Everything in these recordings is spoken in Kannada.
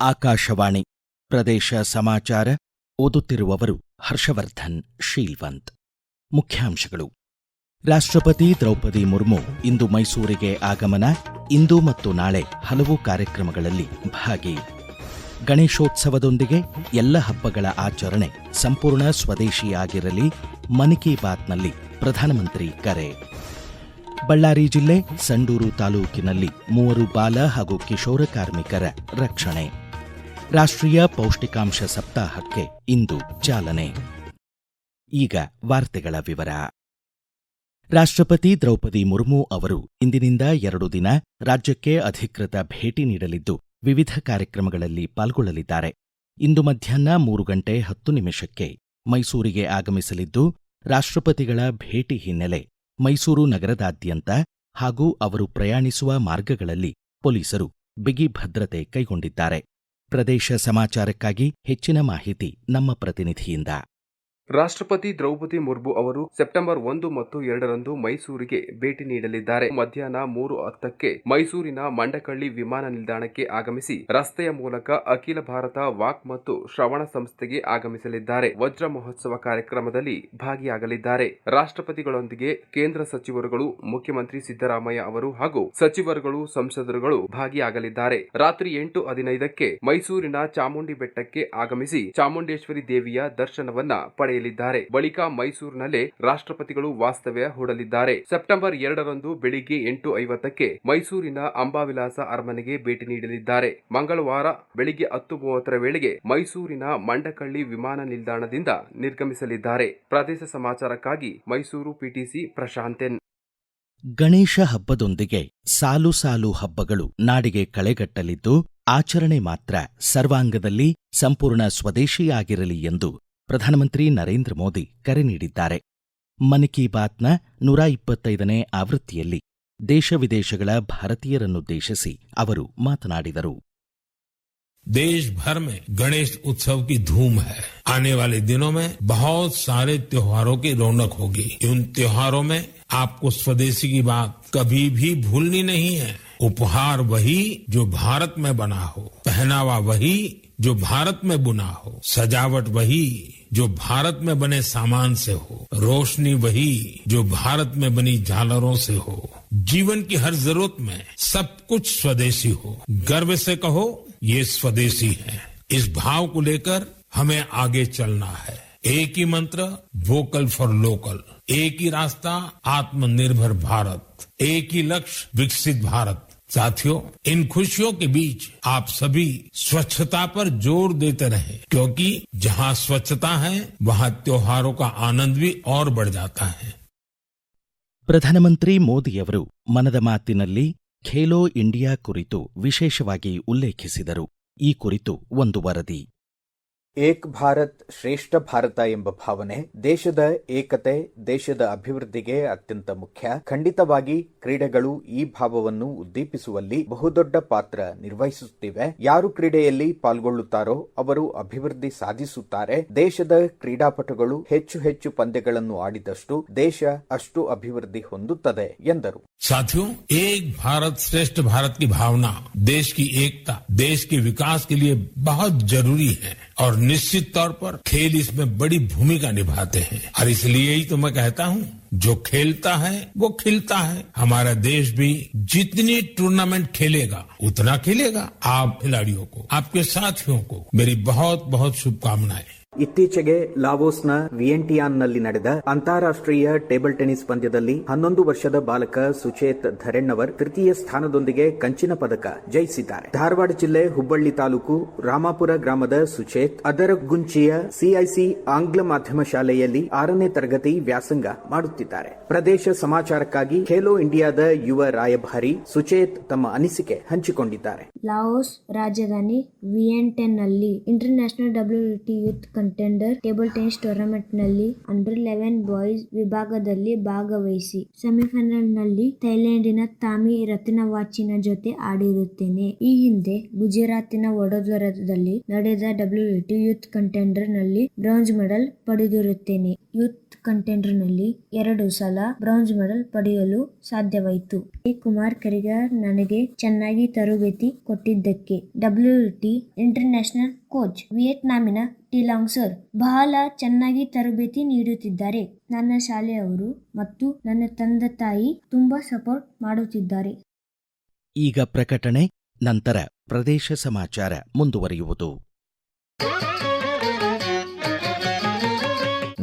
ಆಕಾಶವಾಣಿ ಪ್ರದೇಶ ಸಮಾಚಾರ ಓದುತ್ತಿರುವವರು ಹರ್ಷವರ್ಧನ್, ಶೀಲ್ವಂತ್. ಮುಖ್ಯಾಂಶಗಳು. ರಾಷ್ಟ್ರಪತಿ ದ್ರೌಪದಿ ಮುರ್ಮು ಇಂದು ಮೈಸೂರಿಗೆ ಆಗಮನ. ಇಂದು ಮತ್ತು ನಾಳೆ ಹಲವು ಕಾರ್ಯಕ್ರಮಗಳಲ್ಲಿ ಭಾಗಿ. ಗಣೇಶೋತ್ಸವದೊಂದಿಗೆ ಎಲ್ಲ ಹಬ್ಬಗಳ ಆಚರಣೆ ಸಂಪೂರ್ಣ ಸ್ವದೇಶಿಯಾಗಿರಲಿ. ಮನ್ ಕಿ ಬಾತ್ನಲ್ಲಿ ಪ್ರಧಾನಮಂತ್ರಿ ಕರೆ. ಬಳ್ಳಾರಿ ಜಿಲ್ಲೆ ಸಂಡೂರು ತಾಲೂಕಿನಲ್ಲಿ ಮೂವರು ಬಾಲ ಹಾಗೂ ಕಿಶೋರ ಕಾರ್ಮಿಕರ ರಕ್ಷಣೆ. ರಾಷ್ಟ್ರೀಯ ಪೌಷ್ಟಿಕಾಂಶ ಸಪ್ತಾಹಕ್ಕೆ ಇಂದು ಚಾಲನೆ. ಈಗ ವಾರ್ತೆಗಳ ವಿವರ. ರಾಷ್ಟ್ರಪತಿ ದ್ರೌಪದಿ ಮುರ್ಮು ಅವರು ಇಂದಿನಿಂದ ಎರಡು ದಿನ ರಾಜ್ಯಕ್ಕೆ ಅಧಿಕೃತ ಭೇಟಿ ನೀಡಲಿದ್ದು, ವಿವಿಧ ಕಾರ್ಯಕ್ರಮಗಳಲ್ಲಿ ಪಾಲ್ಗೊಳ್ಳಲಿದ್ದಾರೆ. ಇಂದು ಮಧ್ಯಾಹ್ನ ಮೂರು ಗಂಟೆ ಹತ್ತು ನಿಮಿಷಕ್ಕೆ ಮೈಸೂರಿಗೆ ಆಗಮಿಸಲಿದ್ದು, ರಾಷ್ಟ್ರಪತಿಗಳ ಭೇಟಿ ಹಿನ್ನೆಲೆ ಮೈಸೂರು ನಗರದಾದ್ಯಂತ ಹಾಗೂ ಅವರು ಪ್ರಯಾಣಿಸುವ ಮಾರ್ಗಗಳಲ್ಲಿ ಪೊಲೀಸರು ಬಿಗಿ ಭದ್ರತೆ ಕೈಗೊಂಡಿದ್ದಾರೆ. ಪ್ರದೇಶ ಸಮಾಚಾರಕ್ಕಾಗಿ ಹೆಚ್ಚಿನ ಮಾಹಿತಿ ನಮ್ಮ ಪ್ರತಿನಿಧಿಯಿಂದ. ರಾಷ್ಟ್ರಪತಿ ದ್ರೌಪದಿ ಮುರ್ಮು ಅವರು ಸೆಪ್ಟೆಂಬರ್ ಒಂದು ಮತ್ತು ಎರಡರಂದು ಮೈಸೂರಿಗೆ ಭೇಟಿ ನೀಡಲಿದ್ದಾರೆ. ಮಧ್ಯಾಹ್ನ ಮೂರು ಹತ್ತಕ್ಕೆ ಮೈಸೂರಿನ ಮಂಡಕಳ್ಳಿ ವಿಮಾನ ನಿಲ್ದಾಣಕ್ಕೆ ಆಗಮಿಸಿ ರಸ್ತೆಯ ಮೂಲಕ ಅಖಿಲ ಭಾರತ ವಾಕ್ ಮತ್ತು ಶ್ರವಣ ಸಂಸ್ಥೆಗೆ ಆಗಮಿಸಲಿದ್ದಾರೆ. ವಜ್ರ ಮಹೋತ್ಸವ ಕಾರ್ಯಕ್ರಮದಲ್ಲಿ ಭಾಗಿಯಾಗಲಿದ್ದಾರೆ. ರಾಷ್ಟ್ರಪತಿಗಳೊಂದಿಗೆ ಕೇಂದ್ರ ಸಚಿವರುಗಳು, ಮುಖ್ಯಮಂತ್ರಿ ಸಿದ್ದರಾಮಯ್ಯ ಅವರು ಹಾಗೂ ಸಚಿವರುಗಳು, ಸಂಸದರುಗಳು ಭಾಗಿಯಾಗಲಿದ್ದಾರೆ. ರಾತ್ರಿ ಎಂಟು ಹದಿನೈದಕ್ಕೆ ಮೈಸೂರಿನ ಚಾಮುಂಡಿ ಬೆಟ್ಟಕ್ಕೆ ಆಗಮಿಸಿ ಚಾಮುಂಡೇಶ್ವರಿ ದೇವಿಯ ದರ್ಶನವನ್ನ ಪಡೆಯಲಿದ್ದಾರೆ. ಬಳಿಕ ಮೈಸೂರಿನಲ್ಲೇ ರಾಷ್ಟ್ರಪತಿಗಳು ವಾಸ್ತವ್ಯ ಹೂಡಲಿದ್ದಾರೆ. ಸೆಪ್ಟೆಂಬರ್ ಎರಡರಂದು ಬೆಳಿಗ್ಗೆ ಎಂಟು ಐವತ್ತಕ್ಕೆ ಮೈಸೂರಿನ ಅಂಬಾವಿಲಾಸ ಅರಮನೆಗೆ ಭೇಟಿ ನೀಡಲಿದ್ದಾರೆ. ಮಂಗಳವಾರ ಬೆಳಿಗ್ಗೆ ಹತ್ತು ಮೂವತ್ತರ ವೇಳೆಗೆ ಮೈಸೂರಿನ ಮಂಡಕಳ್ಳಿ ವಿಮಾನ ನಿಲ್ದಾಣದಿಂದ ನಿರ್ಗಮಿಸಲಿದ್ದಾರೆ. ಪ್ರದೇಶ ಸಮಾಚಾರಕ್ಕಾಗಿ ಮೈಸೂರು ಪಿಟಿಸಿ ಪ್ರಶಾಂತೆನ್. ಗಣೇಶ ಹಬ್ಬದೊಂದಿಗೆ ಸಾಲು ಸಾಲು ಹಬ್ಬಗಳು ನಾಡಿಗೆ ಕಳೆಗಟ್ಟಲಿದ್ದು, ಆಚರಣೆ ಮಾತ್ರ ಸರ್ವಾಂಗದಲ್ಲಿ, ಸಂಪೂರ್ಣ ಸ್ವದೇಶಿಯಾಗಿರಲಿ ಎಂದು ಪ್ರಧಾನಮಂತ್ರಿ ನರೇಂದ್ರ ಮೋದಿ ಕರೆ ನೀಡಿದ್ದಾರೆ ಮನ್ ಕಿ ಬಾತ್ನ ನೂರ ಇಪ್ಪತ್ತೈದನೇ ಆವೃತ್ತಿಯಲ್ಲಿ ದೇಶ ವಿದೇಶಗಳ ಭಾರತೀಯರನ್ನುದ್ದೇಶಿಸಿ ಅವರು ಮಾತನಾಡಿದರು देश भर में गणेश उत्सव की धूम है आने वाले दिनों में बहुत सारे त्योहारों की रौनक होगी उन त्योहारों में आपको स्वदेशी की बात कभी भी भूलनी नहीं है उपहार वही जो भारत में बना हो पहनावा वही जो भारत में बुना हो, सजावट वही जो भारत में बने सामान से हो, रोशनी वही जो भारत में बनी झालरों से हो, जीवन की हर ज़रूरत में सब कुछ स्वदेशी हो। गर्व से कहो, ये स्वदेशी है। इस भाव को लेकर हमें आगे चलना है। एक ही मंत्र वोकल फॉर लोकल एक ही रास्ता, आत्मनिर्भर भारत। एक ही लक्ष्य, विकसित भारत। साथियों इन खुशियों के बीच आप सभी स्वच्छता पर जोर देते रहें क्योंकि जहां स्वच्छता है वहां त्योहारों का आनंद भी और बढ़ जाता है ಪ್ರಧಾನಮಂತ್ರಿ ಮೋದಿಯವರು ಮನದ ಮಾತಿನಲ್ಲಿ ಖೇಲೋ ಇಂಡಿಯಾ ಕುರಿತು ವಿಶೇಷವಾಗಿ ಉಲ್ಲೇಖಿಸಿದರು ಈ ಕುರಿತು ಒಂದು ವರದಿ ಏಕ್ ಭಾರತ್ ಶ್ರೇಷ್ಠ ಭಾರತ ಎಂಬ ಭಾವನೆ ದೇಶದ ಏಕತೆ ದೇಶದ ಅಭಿವೃದ್ಧಿಗೆ ಅತ್ಯಂತ ಮುಖ್ಯ ಖಂಡಿತವಾಗಿ ಕ್ರೀಡೆಗಳು ಈ ಭಾವವನ್ನು ಉದ್ದೀಪಿಸುವಲ್ಲಿ ಬಹುದೊಡ್ಡ ಪಾತ್ರ ನಿರ್ವಹಿಸುತ್ತಿವೆ ಯಾರು ಕ್ರೀಡೆಯಲ್ಲಿ ಪಾಲ್ಗೊಳ್ಳುತ್ತಾರೋ ಅವರು ಅಭಿವೃದ್ಧಿ ಸಾಧಿಸುತ್ತಾರೆ ದೇಶದ ಕ್ರೀಡಾಪಟುಗಳು ಹೆಚ್ಚು ಹೆಚ್ಚು ಪಂದ್ಯಗಳನ್ನು ಆಡಿದಷ್ಟು ದೇಶ ಅಷ್ಟು ಅಭಿವೃದ್ಧಿ ಹೊಂದುತ್ತದೆ ಎಂದರು साथियों एक भारत श्रेष्ठ भारत की भावना देश की एकता देश के विकास के लिए बहुत जरूरी है और निश्चित तौर पर खेल इसमें बड़ी भूमिका निभाते हैं। और इसलिए ही तो मैं कहता हूँ, जो खेलता है, वो खिलता है। हमारा देश भी जितनी टूर्नामेंट खेलेगा, उतना खेलेगा आप खिलाड़ियों को, आपके साथियों को। मेरी बहुत बहुत शुभकामनाएँ। ಇತ್ತೀಚೆಗೆ ಲಾವೋಸ್ನ ವಿಯೆಂಟಿಯಾನ್ನಲ್ಲಿ ನಡೆದ ಅಂತಾರಾಷ್ಟ್ರೀಯ ಟೇಬಲ್ ಟೆನಿಸ್ ಪಂದ್ಯದಲ್ಲಿ ಹನ್ನೊಂದು ವರ್ಷದ ಬಾಲಕ ಸುಚೇತ್ ಧರೆಣ್ಣವರ್ ತೃತೀಯ ಸ್ಥಾನದೊಂದಿಗೆ ಕಂಚಿನ ಪದಕ ಜಯಿಸಿದ್ದಾರೆ. ಧಾರವಾಡ ಜಿಲ್ಲೆ ಹುಬ್ಬಳ್ಳಿ ತಾಲೂಕು ರಾಮಾಪುರ ಗ್ರಾಮದ ಸುಚೇತ್ ಅದರಗುಂಚಿಯ ಸಿಐಸಿ ಆಂಗ್ಲ ಮಾಧ್ಯಮ ಶಾಲೆಯಲ್ಲಿ ಆರನೇ ತರಗತಿ ವ್ಯಾಸಂಗ ಮಾಡುತ್ತಿದ್ದಾರೆ. ಪ್ರದೇಶ ಸಮಾಚಾರಕ್ಕಾಗಿ ಖೇಲೋ ಇಂಡಿಯಾದ ಯುವ ರಾಯಭಾರಿ ಸುಚೇತ್ ತಮ್ಮ ಅನಿಸಿಕೆ ಹಂಚಿಕೊಂಡಿದ್ದಾರೆ. ಲಾವೋಸ್ ರಾಜಧಾನಿ ವಿಯೆಂಟೆನ್ನಲ್ಲಿ international WT youth contender table ಟೂರ್ನಾಮೆಂಟ್ನಲ್ಲಿ under eleven boys ವಿಭಾಗದಲ್ಲಿ ಭಾಗವಹಿಸಿ ಸೆಮಿಫೈನಲ್ನಲ್ಲಿ ಥೈಲ್ಯಾಂಡಿನ ತಾಮಿ ರತ್ನವಾಚಿನ ಜೊತೆ ಆಡಿರುತ್ತೇನೆ. ಈ ಹಿಂದೆ ಗುಜರಾತಿನ ವಡೋದರದಲ್ಲಿ ನಡೆದ ಡಬ್ಲ್ಯೂಟಿ ಯೂತ್ ಕಂಟೆಂಡರ್ನಲ್ಲಿ ಬ್ರಾಂಜ್ ಮೆಡಲ್ ಪಡೆದಿರುತ್ತೇನೆ. ಯೂತ್ ಕಂಟೆಂಡರ್ನಲ್ಲಿ ಎರಡು ಸಲ ಬ್ರಾಂಜ್ ಮೆಡಲ್ ಪಡೆಯಲು ಸಾಧ್ಯವಾಯಿತು. ಈ ಕುಮಾರ್ ಕರಿಗಾರ್ ನನಗೆ ಚೆನ್ನಾಗಿ ತರಬೇತಿ ಕೊಟ್ಟಿದ್ದಕ್ಕೆ ಡಬ್ಲ್ಯೂಟಿ ಇಂಟರ್ನ್ಯಾಷನಲ್ ಕೋಚ್, ವಿಯೆಟ್ನಾಮಿನ ಟಿಲಾಂಗ್ ಸರ್ ಬಹಳ ಚೆನ್ನಾಗಿ ತರಬೇತಿ ನೀಡುತ್ತಿದ್ದಾರೆ. ನನ್ನ ಶಾಲೆಯವರು ಮತ್ತು ನನ್ನ ತಂದೆ ತಾಯಿ ತುಂಬಾ ಸಪೋರ್ಟ್ ಮಾಡುತ್ತಿದ್ದಾರೆ. ಈಗ ಪ್ರಕಟಣೆ, ನಂತರ ಪ್ರದೇಶ ಸಮಾಚಾರ ಮುಂದುವರಿಯುವುದು.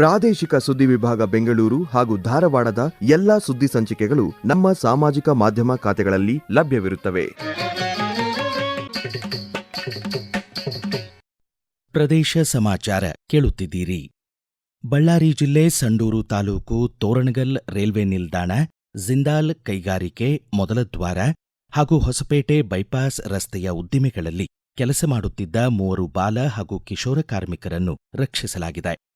ಪ್ರಾದೇಶಿಕ ಸುದ್ದಿ ವಿಭಾಗ ಬೆಂಗಳೂರು ಹಾಗೂ ಧಾರವಾಡದ ಎಲ್ಲಾ ಸುದ್ದಿ ಸಂಚಿಕೆಗಳು ನಮ್ಮ ಸಾಮಾಜಿಕ ಮಾಧ್ಯಮ ಖಾತೆಗಳಲ್ಲಿ ಲಭ್ಯವಿರುತ್ತವೆ. ಪ್ರದೇಶ ಸಮಾಚಾರ ಕೇಳುತ್ತಿದ್ದೀರಿ. ಬಳ್ಳಾರಿ ಜಿಲ್ಲೆ ಸಂಡೂರು ತಾಲೂಕು ತೋರಣಗಲ್ ರೈಲ್ವೆ ನಿಲ್ದಾಣ, ಜಿಂದಾಲ್ ಕೈಗಾರಿಕೆ ಮೊದಲ ದ್ವಾರ ಹಾಗೂ ಹೊಸಪೇಟೆ ಬೈಪಾಸ್ ರಸ್ತೆಯ ಉದ್ದಿಮೆಗಳಲ್ಲಿ ಕೆಲಸ ಮಾಡುತ್ತಿದ್ದ ಮೂವರು ಬಾಲ ಹಾಗೂ ಕಿಶೋರ ಕಾರ್ಮಿಕರನ್ನು ರಕ್ಷಿಸಲಾಗಿದೆ.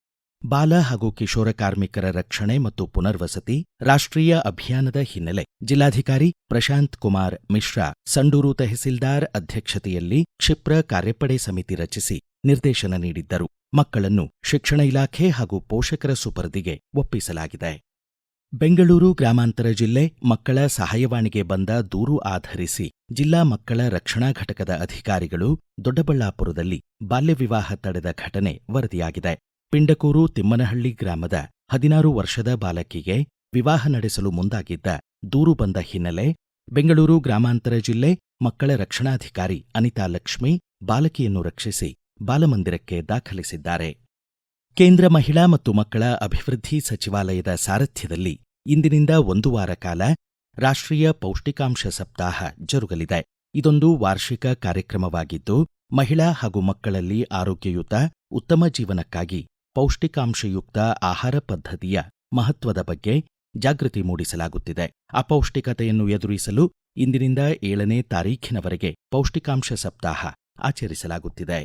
ಬಾಲ ಹಾಗೂ ಕಿಶೋರ ಕಾರ್ಮಿಕರ ರಕ್ಷಣೆ ಮತ್ತು ಪುನರ್ವಸತಿ ರಾಷ್ಟ್ರೀಯ ಅಭಿಯಾನದ ಹಿನ್ನೆಲೆ. ಜಿಲ್ಲಾಧಿಕಾರಿ ಪ್ರಶಾಂತ್ ಕುಮಾರ್ ಮಿಶ್ರಾ, ಸಂಡೂರು ತಹಸೀಲ್ದಾರ್ ಅಧ್ಯಕ್ಷತೆಯಲ್ಲಿ ಕ್ಷಿಪ್ರ ಕಾರ್ಯಪಡೆ ಸಮಿತಿ ರಚಿಸಿ ನಿರ್ದೇಶನ ನೀಡಿದ್ದರು. ಮಕ್ಕಳನ್ನು ಶಿಕ್ಷಣ ಇಲಾಖೆ ಹಾಗೂ ಪೋಷಕರ ಸುಪರ್ದಿಗೆ ಒಪ್ಪಿಸಲಾಗಿದೆ. ಬೆಂಗಳೂರು ಗ್ರಾಮಾಂತರ ಜಿಲ್ಲೆ ಮಕ್ಕಳ ಸಹಾಯವಾಣಿಗೆ ಬಂದ ದೂರು ಆಧರಿಸಿ ಜಿಲ್ಲಾ ಮಕ್ಕಳ ರಕ್ಷಣಾ ಘಟಕದ ಅಧಿಕಾರಿಗಳು ದೊಡ್ಡಬಳ್ಳಾಪುರದಲ್ಲಿ ಬಾಲ್ಯ ವಿವಾಹ ತಡೆದ ಘಟನೆ ವರದಿಯಾಗಿದೆ. ಪಿಂಡಕೂರು ತಿಮ್ಮನಹಳ್ಳಿ ಗ್ರಾಮದ ಹದಿನಾರು ವರ್ಷದ ಬಾಲಕಿಗೆ ವಿವಾಹ ನಡೆಸಲು ಮುಂದಾಗಿದ್ದ ದೂರು ಬಂದ ಹಿನ್ನೆಲೆ ಬೆಂಗಳೂರು ಗ್ರಾಮಾಂತರ ಜಿಲ್ಲೆ ಮಕ್ಕಳ ರಕ್ಷಣಾಧಿಕಾರಿ ಅನಿತಾ ಲಕ್ಷ್ಮಿ ಬಾಲಕಿಯನ್ನು ರಕ್ಷಿಸಿ ಬಾಲಮಂದಿರಕ್ಕೆ ದಾಖಲಿಸಿದ್ದಾರೆ. ಕೇಂದ್ರ ಮಹಿಳಾ ಮತ್ತು ಮಕ್ಕಳ ಅಭಿವೃದ್ಧಿ ಸಚಿವಾಲಯದ ಸಾರಥ್ಯದಲ್ಲಿ ಇಂದಿನಿಂದ ಒಂದು ವಾರ ಕಾಲ ರಾಷ್ಟ್ರೀಯ ಪೌಷ್ಟಿಕಾಂಶ ಸಪ್ತಾಹ ಜರುಗಲಿದೆ. ಇದೊಂದು ವಾರ್ಷಿಕ ಕಾರ್ಯಕ್ರಮವಾಗಿದ್ದು, ಮಹಿಳಾ ಹಾಗೂ ಮಕ್ಕಳಲ್ಲಿ ಆರೋಗ್ಯಯುತ, ಉತ್ತಮ ಜೀವನಕ್ಕಾಗಿ ಪೌಷ್ಟಿಕಾಂಶಯುಕ್ತ ಆಹಾರ ಪದ್ಧತಿಯ ಮಹತ್ವದ ಬಗ್ಗೆ ಜಾಗೃತಿ ಮೂಡಿಸಲಾಗುತ್ತಿದೆ. ಅಪೌಷ್ಟಿಕತೆಯನ್ನು ಎದುರಿಸಲು ಇಂದಿನಿಂದ ಏಳನೇ ತಾರೀಖಿನವರೆಗೆ ಪೌಷ್ಟಿಕಾಂಶ ಸಪ್ತಾಹ ಆಚರಿಸಲಾಗುತ್ತಿದೆ.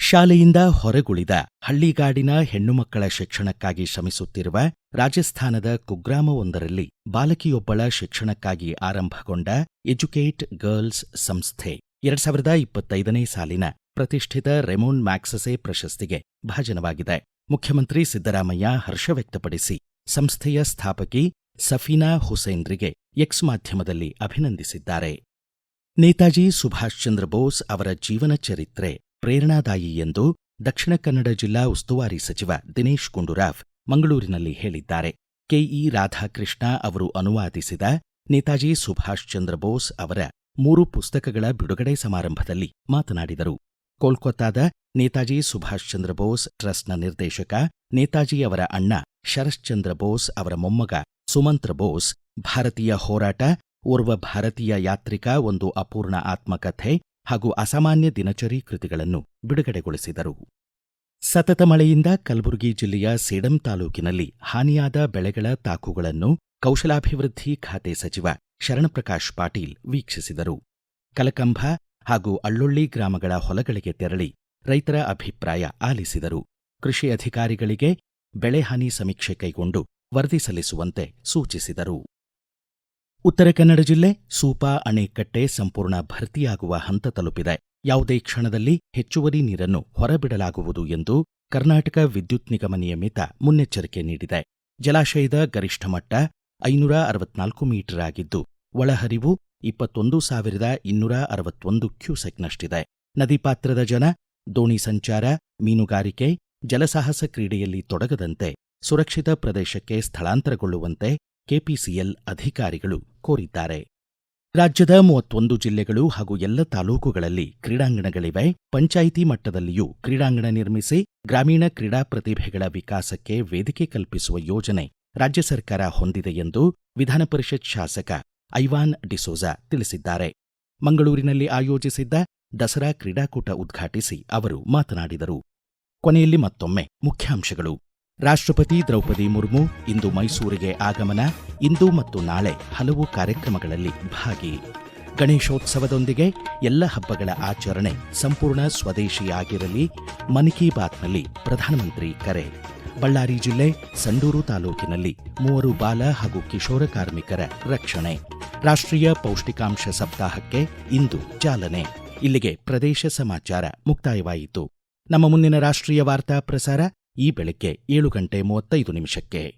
ಶಾಲೆಯಿಂದ ಹೊರಗುಳಿದ ಹಳ್ಳಿಗಾಡಿನ ಹೆಣ್ಣುಮಕ್ಕಳ ಶಿಕ್ಷಣಕ್ಕಾಗಿ ಶ್ರಮಿಸುತ್ತಿರುವ ರಾಜಸ್ಥಾನದ ಕುಗ್ರಾಮವೊಂದರಲ್ಲಿ ಬಾಲಕಿಯೊಬ್ಬಳ ಶಿಕ್ಷಣಕ್ಕಾಗಿ ಆರಂಭಗೊಂಡ ಎಜುಕೇಟ್ ಗರ್ಲ್ಸ್ ಸಂಸ್ಥೆ ಎರಡ್ ಸಾವಿರದ ಇಪ್ಪತ್ತೈದನೇ ಸಾಲಿನ ಪ್ರತಿಷ್ಠಿತ ರೆಮೋನ್ ಮ್ಯಾಕ್ಸಸೆ ಪ್ರಶಸ್ತಿಗೆ ಭಾಜನವಾಗಿದೆ. ಮುಖ್ಯಮಂತ್ರಿ ಸಿದ್ದರಾಮಯ್ಯ ಹರ್ಷ ವ್ಯಕ್ತಪಡಿಸಿ, ಸಂಸ್ಥೆಯ ಸ್ಥಾಪಕಿ ಸಫೀನಾ ಹುಸೇನ್ರಿಗೆ ಎಕ್ಸ್ ಮಾಧ್ಯಮದಲ್ಲಿ ಅಭಿನಂದಿಸಿದ್ದಾರೆ. ನೇತಾಜಿ ಸುಭಾಷ್ ಚಂದ್ರ ಬೋಸ್ ಅವರ ಜೀವನ ಚರಿತ್ರೆ ಪ್ರೇರಣಾದಾಯಿ ಎಂದು ದಕ್ಷಿಣ ಕನ್ನಡ ಜಿಲ್ಲಾ ಉಸ್ತುವಾರಿ ಸಚಿವ ದಿನೇಶ್ ಗುಂಡೂರಾವ್ ಮಂಗಳೂರಿನಲ್ಲಿ ಹೇಳಿದ್ದಾರೆ. ಕೆಇ ರಾಧಾಕೃಷ್ಣ ಅವರು ಅನುವಾದಿಸಿದ ನೇತಾಜಿ ಸುಭಾಷ್ ಚಂದ್ರ ಬೋಸ್ ಅವರ ಮೂರು ಪುಸ್ತಕಗಳ ಬಿಡುಗಡೆ ಸಮಾರಂಭದಲ್ಲಿ ಮಾತನಾಡಿದರು. ಕೋಲ್ಕತ್ತಾದ ನೇತಾಜಿ ಸುಭಾಷ್ ಚಂದ್ರ ಬೋಸ್ ಟ್ರಸ್ಟ್ನ ನಿರ್ದೇಶಕ ನೇತಾಜಿ ಅವರ ಅಣ್ಣ ಶರಶ್ಚಂದ್ರ ಬೋಸ್ ಅವರ ಮೊಮ್ಮಗ ಸುಮಂತ್ರ ಬೋಸ್, ಭಾರತೀಯ ಹೋರಾಟ, ಓರ್ವ ಭಾರತೀಯ ಯಾತ್ರಿಕ, ಒಂದು ಅಪೂರ್ಣ ಆತ್ಮಕಥೆ ಹಾಗೂ ಅಸಾಮಾನ್ಯ ದಿನಚರಿ ಕೃತಿಗಳನ್ನು ಬಿಡುಗಡೆಗೊಳಿಸಿದರು. ಸತತ ಮಳೆಯಿಂದ ಕಲಬುರಗಿ ಜಿಲ್ಲೆಯ ಸೇಡಂ ತಾಲೂಕಿನಲ್ಲಿ ಹಾನಿಯಾದ ಬೆಳೆಗಳ ತಾಕುಗಳನ್ನು ಕೌಶಲಾಭಿವೃದ್ಧಿ ಖಾತೆ ಸಚಿವ ಶರಣಪ್ರಕಾಶ್ ಪಾಟೀಲ್ ವೀಕ್ಷಿಸಿದರು. ಕಲಕಂಭ ಹಾಗೂ ಅಳ್ಳೊಳ್ಳಿ ಗ್ರಾಮಗಳ ಹೊಲಗಳಿಗೆ ತೆರಳಿ ರೈತರ ಅಭಿಪ್ರಾಯ ಆಲಿಸಿದರು. ಕೃಷಿ ಅಧಿಕಾರಿಗಳಿಗೆ ಬೆಳೆ ಹಾನಿ ಸಮೀಕ್ಷೆ ಕೈಗೊಂಡು ವರದಿ ಸಲ್ಲಿಸುವಂತೆ ಸೂಚಿಸಿದರು. ಉತ್ತರ ಕನ್ನಡ ಜಿಲ್ಲೆ ಸೂಪಾ, ಅಣೆಕಟ್ಟೆ ಸಂಪೂರ್ಣ ಭರ್ತಿಯಾಗುವ ಹಂತ ತಲುಪಿದೆ. ಯಾವುದೇ ಕ್ಷಣದಲ್ಲಿ ಹೆಚ್ಚುವರಿ ನೀರನ್ನು ಹೊರಬಿಡಲಾಗುವುದು ಎಂದು ಕರ್ನಾಟಕ ವಿದ್ಯುತ್ ನಿಗಮ ನಿಯಮಿತ ಮುನ್ನೆಚ್ಚರಿಕೆ ನೀಡಿದೆ. ಜಲಾಶಯದ ಗರಿಷ್ಠ ಮಟ್ಟ ಐನೂರ ಅರವತ್ನಾಲ್ಕು ಮೀಟರ್ ಆಗಿದ್ದು, ಒಳಹರಿವು ಇಪ್ಪತ್ತೊಂದು ಸಾವಿರದ ಇನ್ನೂರ ಅರವತ್ತೊಂದು ಕ್ಯೂಸೆಕ್ನಷ್ಟಿದೆ. ನದಿ ಪಾತ್ರದ ಜನ, ದೋಣಿ ಸಂಚಾರ, ಮೀನುಗಾರಿಕೆ, ಜಲಸಾಹಸ ಕ್ರೀಡೆಯಲ್ಲಿ ತೊಡಗದಂತೆ ಸುರಕ್ಷಿತ ಪ್ರದೇಶಕ್ಕೆ ಸ್ಥಳಾಂತರಗೊಳ್ಳುವಂತೆ ಕೆಪಿಸಿಎಲ್ ಅಧಿಕಾರಿಗಳು ಕೋರಿದ್ದಾರೆ. ರಾಜ್ಯದ ಮೂವತ್ತೊಂದು ಜಿಲ್ಲೆಗಳು ಹಾಗೂ ಎಲ್ಲ ತಾಲೂಕುಗಳಲ್ಲಿ ಕ್ರೀಡಾಂಗಣಗಳಿವೆ. ಪಂಚಾಯಿತಿ ಮಟ್ಟದಲ್ಲಿಯೂ ಕ್ರೀಡಾಂಗಣ ನಿರ್ಮಿಸಿ, ಗ್ರಾಮೀಣ ಕ್ರೀಡಾ ಪ್ರತಿಭೆಗಳ ವಿಕಾಸಕ್ಕೆ ವೇದಿಕೆ ಕಲ್ಪಿಸುವ ಯೋಜನೆ ರಾಜ್ಯ ಸರ್ಕಾರ ಹೊಂದಿದೆ ಎಂದು ವಿಧಾನಪರಿಷತ್ ಶಾಸಕ ಐವಾನ್ ಡಿಸೋಜಾ ತಿಳಿಸಿದ್ದಾರೆ. ಮಂಗಳೂರಿನಲ್ಲಿ ಆಯೋಜಿಸಿದ್ದ ದಸರಾ ಕ್ರೀಡಾಕೂಟ ಉದ್ಘಾಟಿಸಿ ಅವರು ಮಾತನಾಡಿದರು. ಕೊನೆಯಲ್ಲಿ ಮತ್ತೊಮ್ಮೆ ಮುಖ್ಯಾಂಶಗಳು. ರಾಷ್ಟ್ರಪತಿ ದ್ರೌಪದಿ ಮುರ್ಮು ಇಂದು ಮೈಸೂರಿಗೆ ಆಗಮನ, ಇಂದು ಮತ್ತು ನಾಳೆ ಹಲವು ಕಾರ್ಯಕ್ರಮಗಳಲ್ಲಿ ಭಾಗಿ. ಗಣೇಶೋತ್ಸವದೊಂದಿಗೆ ಎಲ್ಲ ಹಬ್ಬಗಳ ಆಚರಣೆ ಸಂಪೂರ್ಣ ಸ್ವದೇಶಿಯಾಗಿರಲಿ, ಮನ್ ಕಿ ಬಾತ್ನಲ್ಲಿ ಪ್ರಧಾನಮಂತ್ರಿ ಕರೆ. ಬಳ್ಳಾರಿ ಜಿಲ್ಲೆ, ಸಂಡೂರು ತಾಲೂಕಿನಲ್ಲಿ ಮೂವರು ಬಾಲ ಹಾಗೂ ಕಿಶೋರ ಕಾರ್ಮಿಕರ ರಕ್ಷಣೆ. ರಾಷ್ಟ್ರೀಯ ಪೌಷ್ಟಿಕಾಂಶ ಸಪ್ತಾಹಕ್ಕೆ ಇಂದು ಚಾಲನೆ. ಇಲ್ಲಿಗೆ ಪ್ರದೇಶ ಸಮಾಚಾರ ಮುಕ್ತಾಯವಾಯಿತು. ನಮ್ಮ ಮುಂದಿನ ರಾಷ್ಟ್ರೀಯ ವಾರ್ತಾ ಪ್ರಸಾರ ಈ ಬೆಳಗ್ಗೆ ಏಳು ಗಂಟೆ ಮೂವತ್ತೈದು ನಿಮಿಷಕ್ಕೆ.